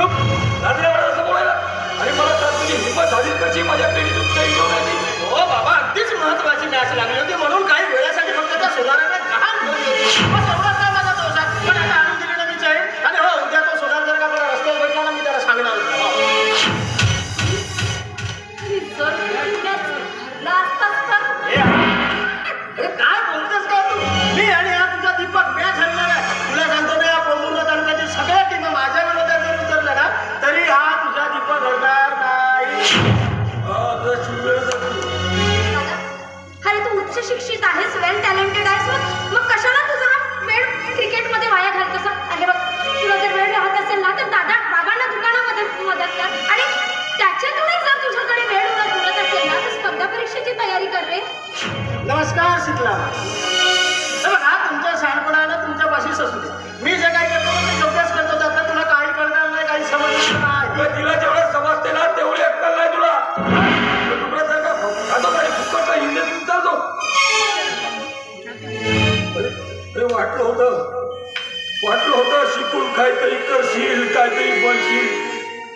चुप. लागले असं बोलायला आणि मला तर तुझी हिंमत झाली कशी? माझ्या पिढीतून काही घेऊन नमस्कार शिकला. हा तुमच्या शहाणपणानं तुमच्यापाशीच असू दे मी जे काही करतो ते योग्यच करतो त्यातलं तुला काही कळणार नाही काही समजणार नाही. तिला जेवढं समजते ना तेवढी अक्कल नाही तुला. वाटलं होतं. वाटलं होतं शिकून काहीतरी करशील काहीतरी बनशील.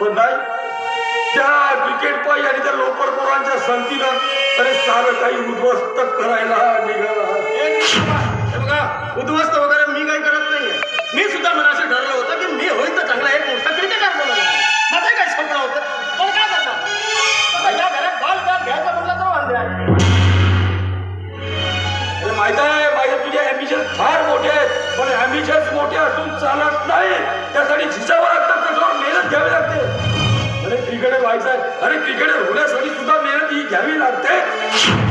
पण नाही. त्या क्रिकेट पायी आणि त्या लोकर पोरांच्या संगतीनं अरे सारं काही उद्ध्वस्त करायला निघाला. बघा उद्ध्वस्त वगैरे मी काही करत नाहीये. मी सुद्धा मनाशी ठरलं होतं की मी होईल तर चांगला एक मोठा क्रिकेटर बनवणार माझं काय स्वप्न होतं. पण काय करणार? या घरात बॉल बॉल घ्यायचा म्हटलं तर वांदे माहीत आहे माझे तुझे ॲम्बिशन फार मोठे आहेत. पण ॲम्बिशन्स मोठे असून चालत नाही त्यासाठी झिजावं आहे होण्यासाठी सुद्धा मेहनत ही घ्यावी लागते.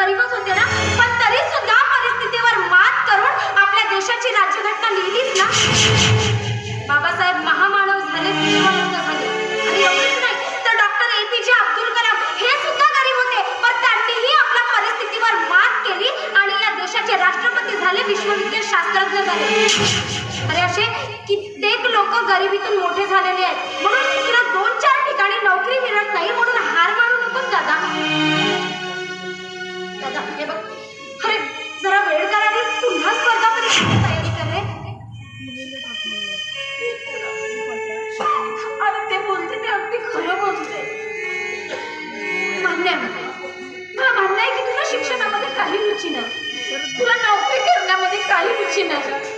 गरीबच होते ना? पण तरी सुद्धा परिस्थितीवर मात करून आपल्या देशाची राज्यघटना लिहिलीच ना? बाबासाहेब महामानव झाले विश्वरत्न झाले. आणि एवढंच नाही तर डॉक्टर ए पी जे अब्दुल कलाम हे सुद्धा गरीब होते. पण त्यांनीही आपल्या परिस्थितीवर मात केली आणि या देशाचे राष्ट्रपती झाले विश्वविद्या शास्त्रज्ञ झाले. अरे असे कित्येक लोक गरिबीतून मोठे झालेले आहेत. म्हणून तुला दोन चार ठिकाणी नोकरी मिळत नाही म्हणून तुला नोकरी करण्यामध्ये काही रुची नाही.